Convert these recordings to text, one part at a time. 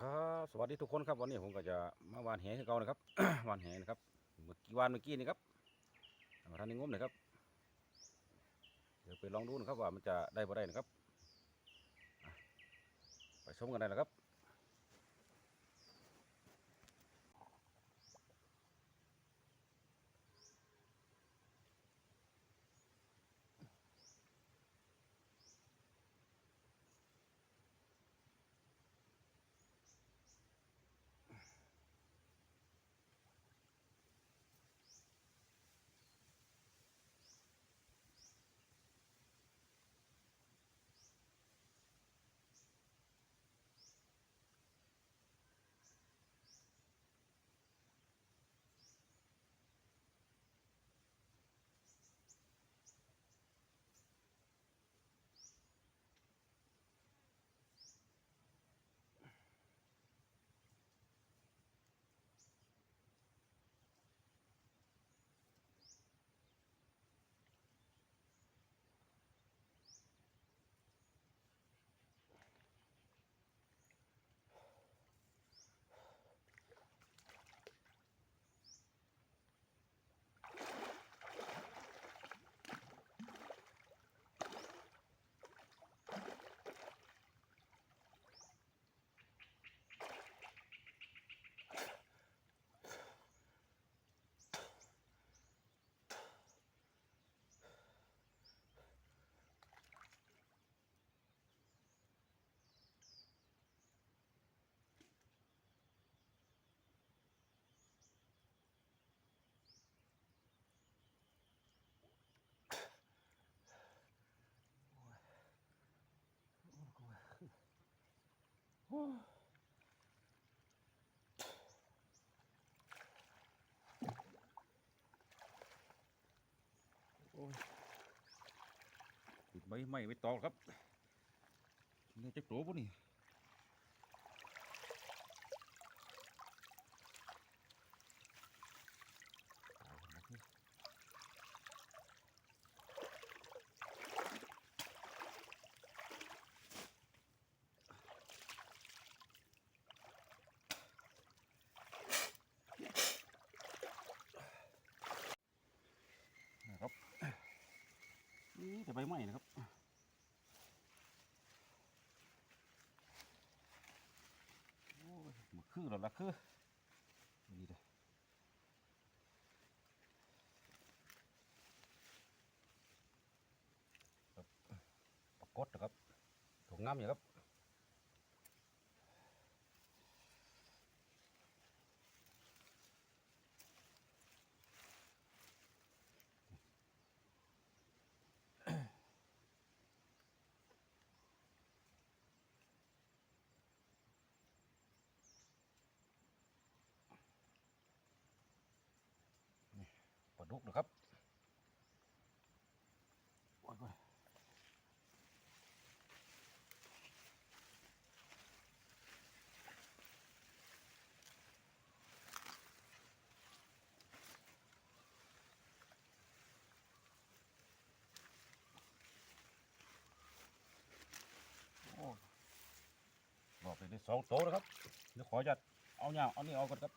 ครับสวัสดีทุกคนครับวันนี้ผมก็จะมาวานแหให้เก่านะครับวานแหนะครับเมื่อกี้วานเมื่อกี้นี่ครับมาท่านนี้งมเลยครับเดี๋ยวไปลองดูนะครับว่ามันจะได้บ่ได้นะครับไปชมกันได้นะครับ โอ้ยติดใบไม้ไม่ตอกครับนี่จะโกรบุนี่ นี่แต่ใบไม้นะครับโอ้ยมันคือแล้วละคือนี่เลยปรากฏนะครับถุงามอยู่ครับ ดุกนะครับบอกไปได้สองโตนะครับเดี๋ยวขอจะเอาเนี่ยเอานี่เอาก่อนครับ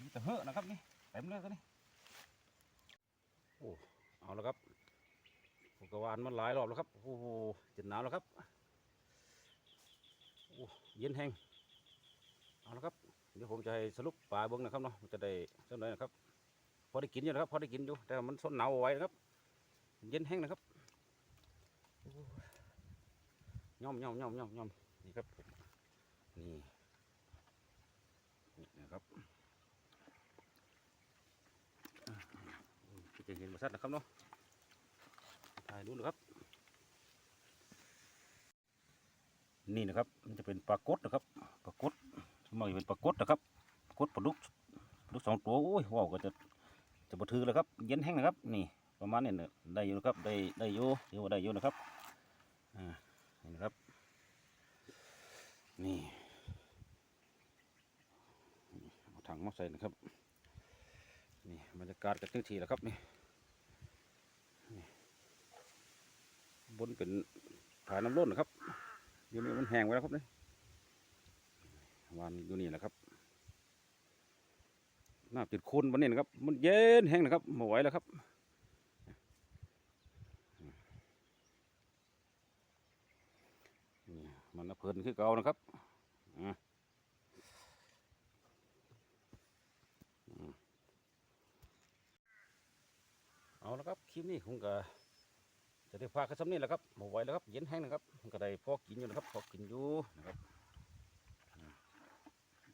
มีแต่เหอะนะครับนี่เต็มเลยตัวนี้ อ้เอาแล้วครับผมกวานมันหลายรอบแล้วครับโอ้โหจะหนาวแล้วครับโอ้เย็นแห้งเอาแล้วครับเดี๋ยวผมจะให้สรุปปลาเบิ้งนะครับเนาะจะได้เท่าไหร่นะครับพอได้กินอยู่นะครับพอได้กินอยู่แต่มันสนหนาวเอาไว้นะครับ เย็นแห้งนะครับย่อมย่อมย่อมย่อมย่อมนี่ครับนี่นี่นะครับ จะ เห็นบริษัทนะครับเนาะถ่ายดูนะครับ นี่นะครับ มันจะเป็นปลากดนะครับปลากดสมมติเป็นปลากดนะครับปลากดปลาดุกปลาดุกสองตัวโอ้ยว้าวก็จะจะบัถือเลยครับ เย็นแห้งนะครับ นี่ประมาณนี้เนี่ยได้อยู่นะครับ ได้ได้อยู่เดี๋ยวาได้อยู่นะครับอ่านี่นะครับ นี่เอาถังมาใส่นะครับ นี่บรรยากาศกันทั้งทีแล้วครับนี่ นเป็นผาน้ำล้นนะครับอยู่นี่มันแห้งไว้แล้วครับเนี่ยวานอยู่นี่แหละครับน้ำติดโคุณวันนี้นะครับ มันเย็นแห้งนะครับไม่ไหวแล้วครับนี่มันเพลินคือเก่านะครับเอาละครับ คลิปนี้ผมก็ จะได้พากันซ้ำนี่แหละครับไม่ไหวแล้วครับเย็นแห้งนะครับก็ได้พอกินอยู่นะครับพอกินอยู่นะครับ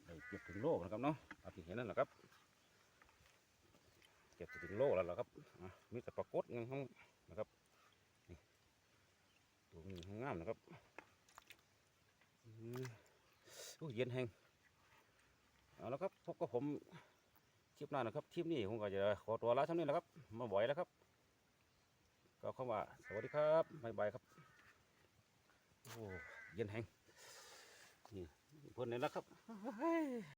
ได้เก็บถึงโลนะครับเนาะอาที่เห็นนั่นแหละครับเก็บถึงโลแล้วล่ะครับมีแต่ปรากฏเงินห้องนะครับตัวนี้งามนะครับอืมโอ้เย็นแห้งเอาละครับพบกับผมคลิปหน้านะครับคลิปนี้ผมก็จะขอตัวลาเท่านี้แหละครับมาบ่อยแล้วครับ ก็เข้ามาสวัสดีครับบายบายครับ โอ้เย็นแหงนี่เพื่อนนี่แหละครับ